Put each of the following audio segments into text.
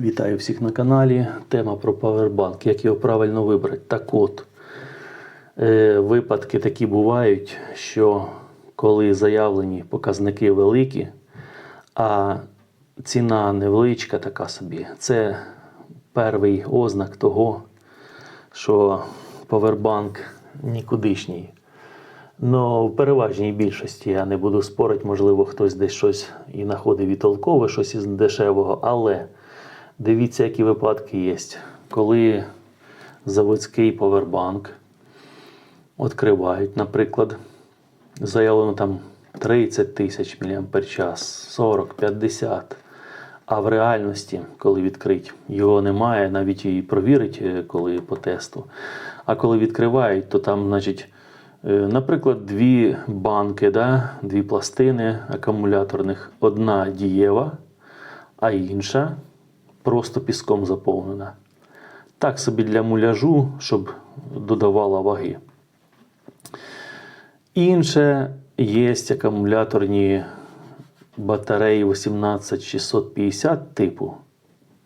Вітаю всіх на каналі. Тема про павербанк. Як його правильно вибрати? Так от, е, випадки такі бувають, що коли заявлені показники великі, а ціна невеличка така собі, це перший ознак того, що павербанк нікудишній. Ну, в переважній більшості я не буду спорити, можливо, хтось десь щось і знаходив і толкове, щось із дешевого, але дивіться, які випадки є. Коли заводський павербанк відкривають, наприклад, заявлено там 30 тисяч мАч, 40, 50. А в реальності, коли відкрить, його немає, навіть і провірить, е, коли по тесту. А коли відкривають, то там, значить, е, наприклад, дві банки, да, дві пластини акумуляторних, одна дієва, а інша просто піском заповнена. Так собі для муляжу, щоб додавала ваги. Інше є акумуляторні батареї 18650 типу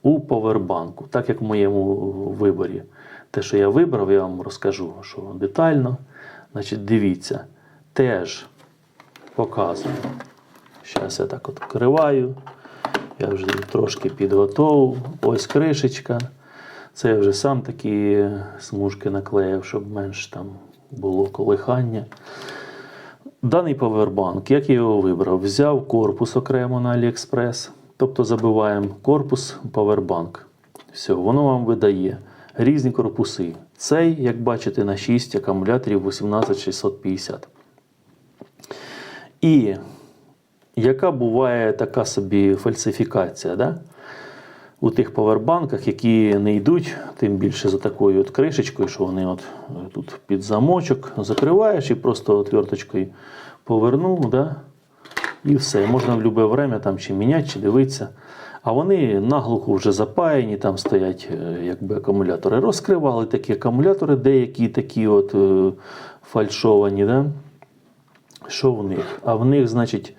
у повербанку, так як в моєму виборі. Те, що я вибрав, я вам розкажу, що детально. Значить, дивіться, теж показую. Зараз я так от вкриваю. Я вже трошки підготовив. Ось кришечка. Це я вже сам такі смужки наклеїв, щоб менш там було колихання. Даний павербанк, як я його вибрав, взяв корпус окремо на AliExpress, тобто забиваємо корпус павербанк. Все, воно вам видає різні корпуси. Цей, як бачите, на 6 акумуляторів 18650. І яка буває така собі фальсифікація? Да? У тих павербанках, які не йдуть, тим більше за такою от кришечкою, що вони от е, тут під замочок закриваєш і просто отверточкою повернув, да? і все. Можна в будь-яке время там чи міняти, чи дивитися. А вони наглухо вже запаяні, там стоять е, якби акумулятори. Розкривали такі акумулятори, деякі такі от е, фальшовані. Да? Що в них? А в них, значить,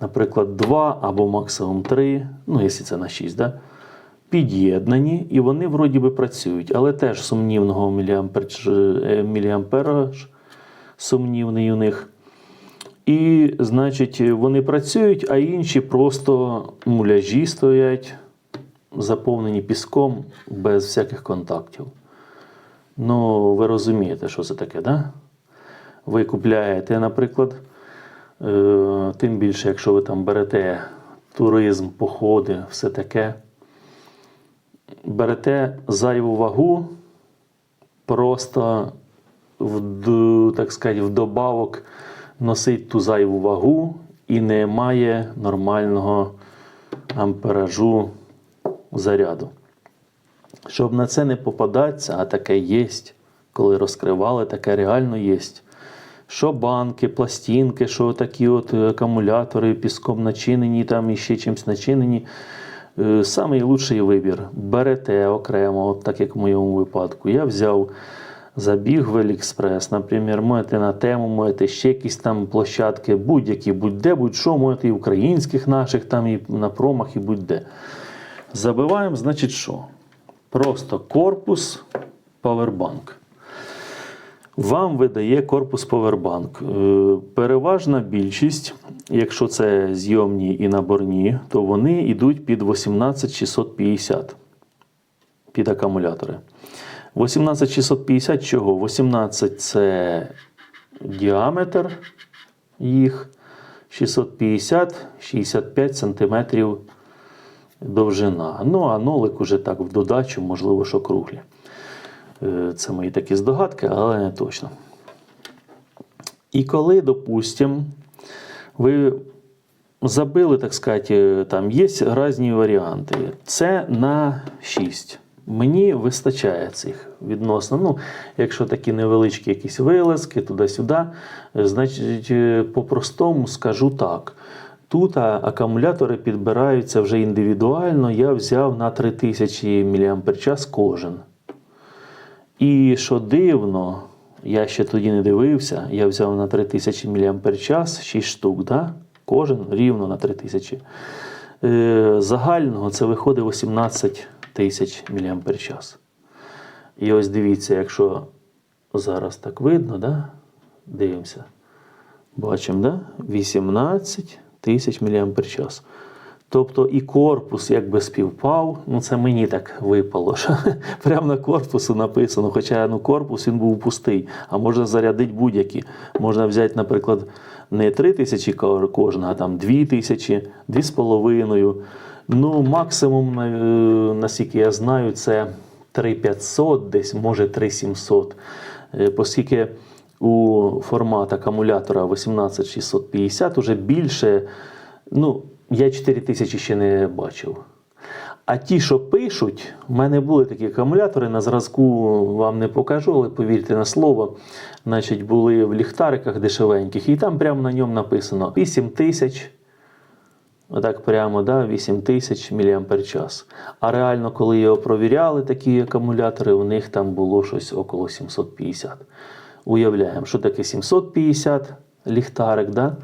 наприклад, 2 або максимум 3, ну, якщо це на 6, да? під'єднані, і вони вроді би працюють, але теж сумнівного міліампераж сумнівний у них. І, значить, вони працюють, а інші просто муляжі стоять, заповнені піском без всяких контактів. Ну, ви розумієте, що це таке, да? Ви купляєте, наприклад, е, тим більше, якщо ви там берете туризм, походи, все таке. Берете зайву вагу, просто в, так сказати, вдобавок носить ту зайву вагу і не має нормального амперажу заряду. Щоб на це не попадатися, а таке є, коли розкривали, таке реально є. Що банки, пластинки, що такі от акумулятори піском начинені, там і ще чимось начинені. Е, Самий лучший вибір. Берете окремо, от так як в моєму випадку. Я взяв забіг в Аліекспрес, наприклад, можете на тему, можете ще якісь там площадки, будь-які, будь-де, будь-що, можете і українських наших, там і на промах, і будь-де. Забиваємо, значить, що? Просто корпус Powerbank. Вам видає корпус Powerbank. Е, Переважна більшість, якщо це зйомні і наборні, то вони йдуть під 18650 під акумулятори. 18650 чого? 18 це діаметр їх, 650 65 см довжина. Ну, а нолик уже так в додачу, можливо, що круглі. Е, Це мої такі здогадки, але не точно. І коли, допустимо, ви забили, так сказати, там є різні варіанти. Це на 6. Мені вистачає цих відносно. Ну, якщо такі невеличкі якісь вилазки туди-сюди, значить, е, по-простому скажу так. Тут акумулятори підбираються вже індивідуально. Я взяв на 3000 мАч кожен. І що дивно, я ще тоді не дивився, я взяв на 3000 мАч 6 штук, да? кожен рівно на 3000. е, загального це виходить 18 тисяч мАч. І ось дивіться, якщо зараз так видно, да? дивимося. Бачимо, да? 18 тисяч мАч. Тобто і корпус якби співпав. Ну це мені так випало. що Прямо на корпусу написано. Хоча ну, корпус він був пустий, а можна зарядити будь-які. Можна взяти, наприклад, не 3 тисячі ко- кожна, а там 2 тисячі, 2,5. Ну, максимум, е, наскільки я знаю, це 3500, десь може 3700. Е, Оскільки у формат акумулятора 18650 уже більше, ну, я 4000 ще не бачив. А ті, що пишуть, в мене були такі акумулятори, на зразку вам не покажу, але повірте на слово, значить, були в ліхтариках дешевеньких, і там прямо на ньому написано 8000 Отак прямо, да, 8 тисяч мАч. А реально, коли його провіряли, такі акумулятори, у них там було щось около 750. Уявляємо, що таке 750 ліхтарик, да?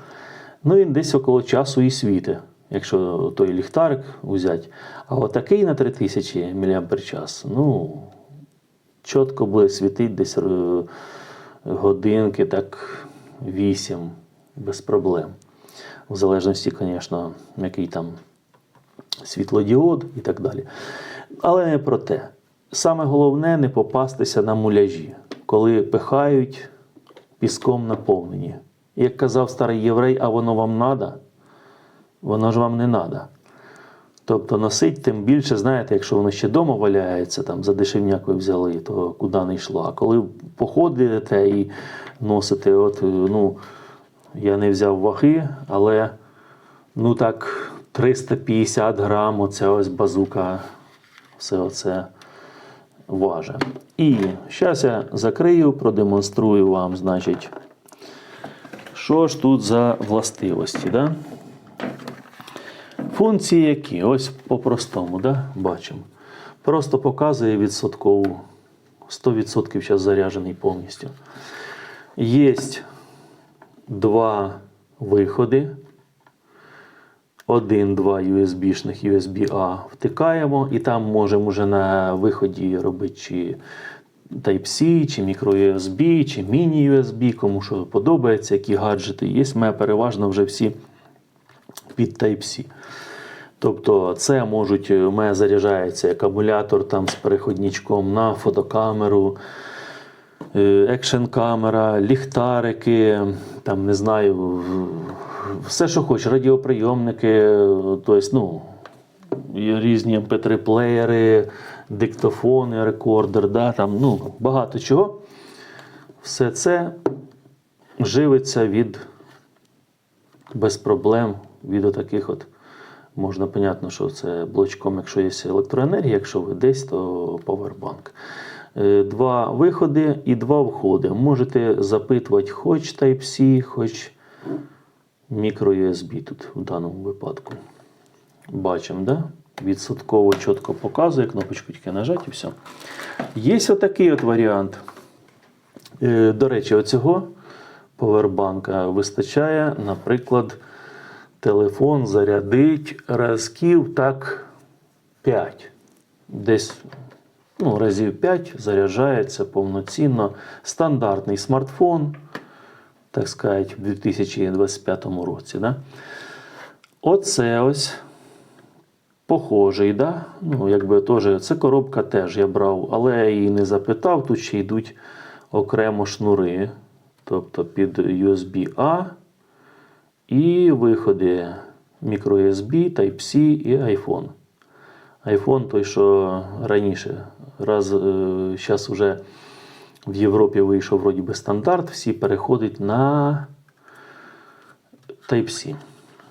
ну він десь около часу і світить, якщо той ліхтарик взяти. А отакий на 3000 мАч, ну, чітко буде світити десь е, годинки, так 8, без проблем. В залежності, звісно, який там світлодіод і так далі. Але не про те. Саме головне не попастися на муляжі, коли пихають піском наповнені. Як казав старий єврей, а воно вам надо, воно ж вам не надо. Тобто носить тим більше, знаєте, якщо воно ще вдома валяється, там за дешевняк ви взяли, то куди не йшло. А коли походите і носите, от, е, ну, я не взяв ваги, але ну так 350 грам, оця ось базука, все оце важить. І зараз я закрию, продемонструю вам, значить, що ж тут за властивості. Да? Функції які? Ось по-простому, да? бачимо. Просто показує відсоткову. 100% зараз заряджений повністю. Є два виходи. Один-два USB-шних USB-A втикаємо, і там можемо вже на виході робити чи Type-C, чи microUSB, чи міні-USB, кому що подобається, які гаджети є. Мене переважно вже всі під Type-C. Тобто це можуть, у мене заряджається акумулятор там з переходничком на фотокамеру, е, екшн камера, ліхтарики, там не знаю, все, що хочеш, радіоприйомники, е, тобто, ну, різні MP3-плеєри, диктофони, рекордер, да, там, ну, багато чого. Все це живиться від без проблем від отаких от. Можна, понятно, що це блочком, якщо є електроенергія, якщо ви десь, то повербанк. Е, Два виходи і два входи. Можете запитувати хоч Type-C, хоч microUSB тут в даному випадку. Бачимо, да? відсотково чітко показує, кнопочку тільки нажати і все. Є отакий от варіант. Е, До речі, оцього повербанка вистачає, наприклад, телефон зарядить разків так 5. Десь ну, разів 5 заряджається повноцінно. Стандартний смартфон, так сказати, в 2025 році. Да? Оце ось похожий, да? ну, якби теж, це коробка теж я брав, але я її не запитав. Тут ще йдуть окремо шнури, тобто під USB-A і виходи microUSB, Type-C і iPhone. iPhone той, що раніше. Раз зараз вже в Європі вийшов вроді би стандарт, всі переходять на Type-C.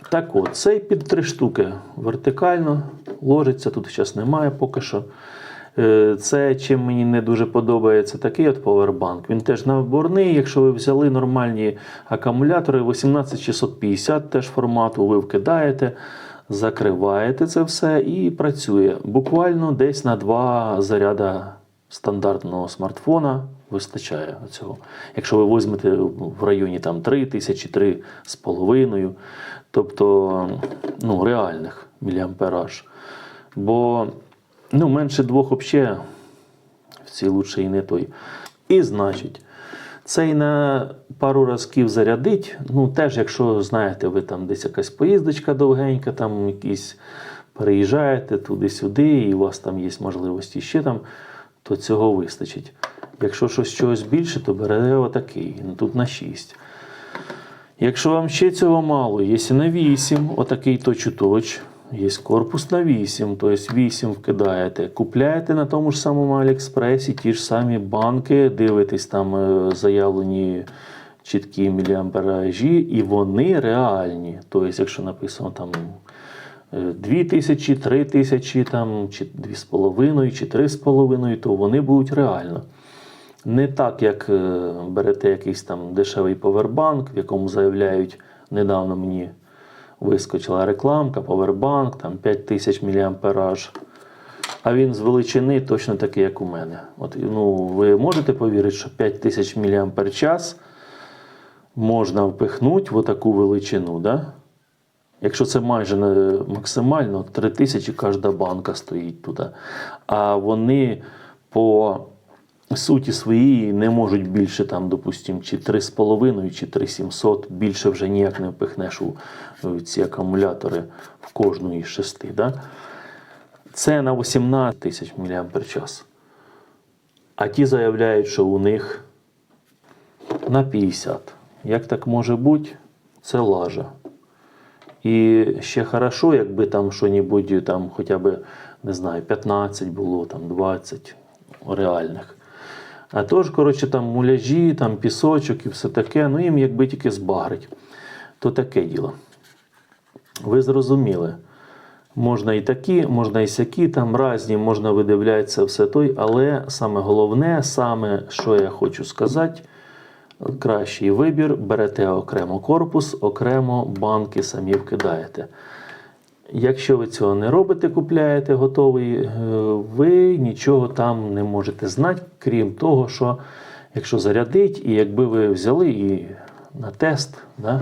Так от, цей під три штуки вертикально ложиться, тут зараз немає поки що. Е, Це чим мені не дуже подобається такий от повербанк. Він теж наборний. Якщо ви взяли нормальні акумулятори 18650 теж формату, ви вкидаєте, закриваєте це все і працює. Буквально десь на два заряда стандартного смартфона вистачає цього. Якщо ви візьмете в районі там 3 тисячі, 3 з половиною, тобто ну, реальних. міліампераж. Бо ну, менше двох взагалі в цій лучше і не той. І значить, цей на пару разків зарядить. Ну, теж, якщо знаєте, ви там десь якась поїздочка довгенька, там якісь переїжджаєте туди-сюди, і у вас там є можливості ще там, то цього вистачить. Якщо щось чогось більше, то бере отакий. Ну, тут на 6. Якщо вам ще цього мало, є на 8, отакий точ-у-точ. Є корпус на 8, тобто 8 вкидаєте. Купляєте на тому ж самому Аліекспресі ті ж самі банки, дивитесь там е, заявлені чіткі міліамперажі, і вони реальні. Тобто, якщо написано там е, 2000, 3000, там, чи 2,5, чи 3,5, то вони будуть реально. Не так, як е, берете якийсь там дешевий повербанк, в якому заявляють, недавно мені вискочила рекламка, повербанк, там 5000 мАh. А він з величини точно такий, як у мене. От, ну, ви можете повірити, що 5000 мАч можна впихнути в таку величину, да? Якщо це майже не максимально, 3000 кожна банка стоїть туди. А вони по суті своїй не можуть більше, там, допустим, чи 3,5, чи 3,700, більше вже ніяк не впихнеш у ці акумулятори в кожну із шести. Да? Це на 18 тисяч мАч. А ті заявляють, що у них на 50. Як так може бути? Це лажа. І ще хорошо, якби там що-небудь, там хоча б, не знаю, 15 було, там 20 реальних. А тож, коротше, там муляжі, там пісочок і все таке, ну їм якби тільки збагрить. То таке діло. Ви зрозуміли. Можна і такі, можна і сякі, там разні, можна видивлятися все той, але саме головне, саме що я хочу сказати, кращий вибір, берете окремо корпус, окремо банки самі вкидаєте. Якщо ви цього не робите, купляєте готовий, е, ви нічого там не можете знати, крім того, що якщо зарядить, і якби ви взяли і на тест, да,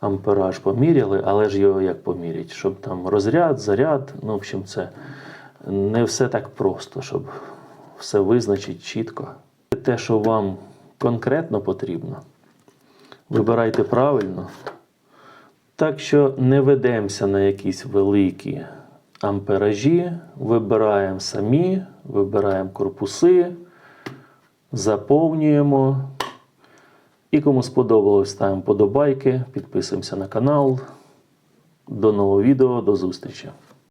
ампераж поміряли, але ж його як поміряти, щоб там розряд, заряд, ну, в общем, це не все так просто, щоб все визначити чітко. Те, що вам конкретно потрібно, вибирайте правильно. Так що не ведемося на якісь великі амперажі, вибираємо самі, вибираємо корпуси, заповнюємо. І кому сподобалось, ставимо подобайки, підписуємося на канал. До нового відео, до зустрічі!